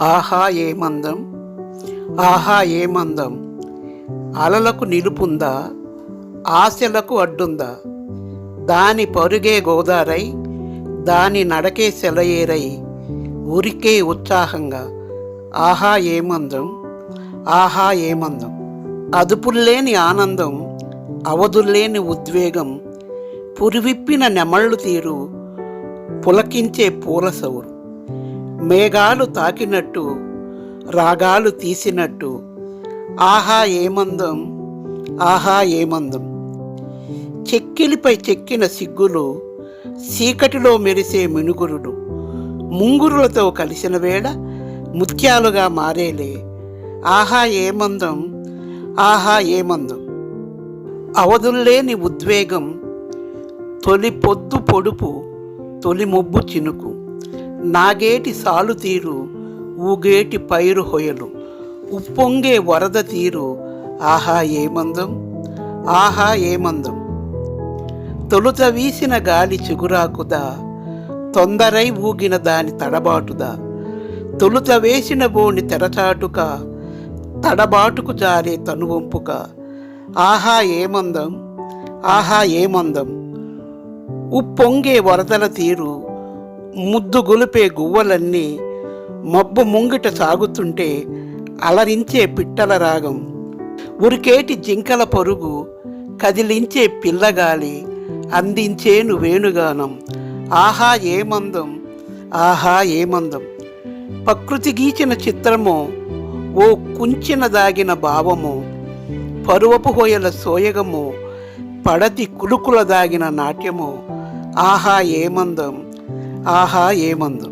ఆహా ఏ మందం? ఆహా ఏ మందం? అలలకు నిలుపుందా? ఆశలకు అడ్డుందా? దాని పరుగే గోదారై దాని నడకే సెలయేరై ఉరికే ఉత్సాహంగా ఆహా ఏమందం ఆహా ఏ మందం? అదుపుల్లేని ఆనందం అవధుల్లేని ఉద్వేగం పురివిప్పిన నెమళ్ళు తీరు పులకించే పూల సౌరు. మేఘాలు తాకినట్టు రాగాలు తీసినట్టు ఆహా ఏమందం ఆహా ఏమందం. చెక్కిలిపై చెక్కిన సిగ్గులు చీకటిలో మెరిసే మినుగురులు ముంగురులతో కలిసిన వేళ ముత్యాలుగా మారేలే. ఆహా ఏమందం ఆహా ఏమందం. అవధుల్లేని ఉద్వేగం తొలి పొద్దు పొడుపు తొలి మొబ్బు చినుకు. నాగేటి సాలు తీరు ఊగేటి పైరు హొయలు. ఉప్పొంగే వరద తీరు ఆహా ఏమందం? ఆహా ఏమందం? తొలుత వీసిన గాలి చిగురాకుదా? తొందరై ఊగిన దాని తడబాటుదా? తొలుత వేసిన బోని తెరచాటుక? తడబాటుకు జారే తనువంపుక? ఆహా ఏమందం? ఆహా ఏమందం? ఉప్పొంగే వరదల తీరు ముద్దు గొలిపే గువ్వలన్నీ మబ్బు ముంగిట సాగుతుంటే అలరించే పిట్టల రాగం. ఉరికేటి జింకల పరుగు కదిలించే పిల్లగాలి అందించేను వేణుగానం. ఆహా ఏమందం ఆహా ఏమందం ప్రకృతి గీచిన చిత్రమో ఓ కుంచిన దాగిన భావము పరువపు హోయల సోయగము పడతి కులుకుల దాగిన నాట్యము ఆహా ఏమందం ఆహా ఏమందం